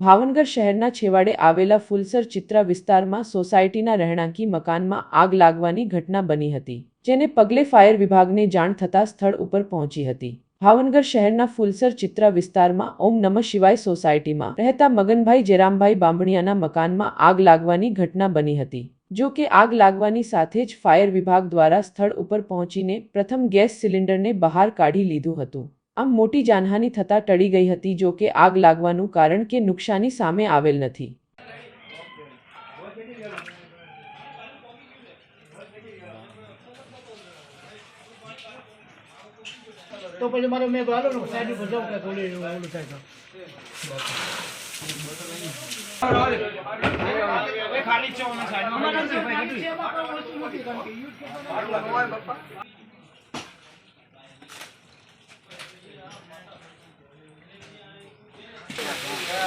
ભાવનગર શહેરના છેવાડે આવેલા ફુલસર ચિત્રા વિસ્તારમાં સોસાયટીના રહેણાંકી મકાનમાં આગ લાગવાની ઘટના બની હતી, જેને પગલે ફાયર વિભાગને જાણ થતાં સ્થળ ઉપર પહોંચી હતી. ભાવનગર શહેરના ફુલસર ચિત્રા વિસ્તારમાં ઓમ નમઃ શિવાય સોસાયટીમાં રહેતા મગનભાઈ જેરામભાઈ બાંભણિયાના મકાનમાં આગ લાગવાની ઘટના બની હતી, જો કે આગ લાગવાની સાથે જ ફાયર વિભાગ દ્વારા સ્થળ ઉપર પહોંચીને પ્રથમ ગેસ સિલિન્ડરને બહાર કાઢી લીધું હતું. આમ મોટી જાનહાની થતાં ટળી ગઈ હતી જો કે આગ લાગવાનું કારણ કે નુકસાની સામે આવેલ નથી. તો પછી મારે મેં હાલો ને સાઈડ ઉપર જાઉં કે થોડી ઓલું થાય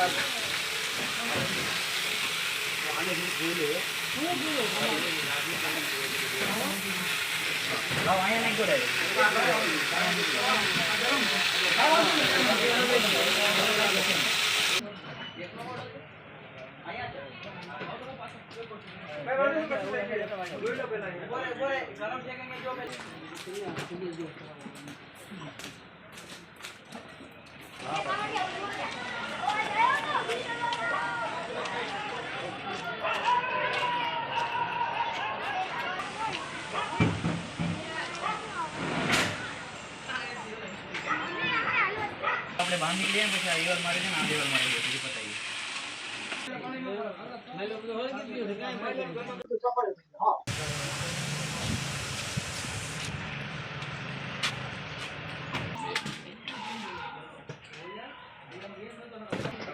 તો આપણે બહાર નીકળીએ ને પછી આ લેવલ મારે છે ને આ લેવલ મારે છે પછી પતાવીએ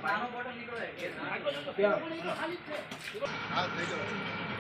પાનો બોટલ નીકળે હા. થઈ ગયો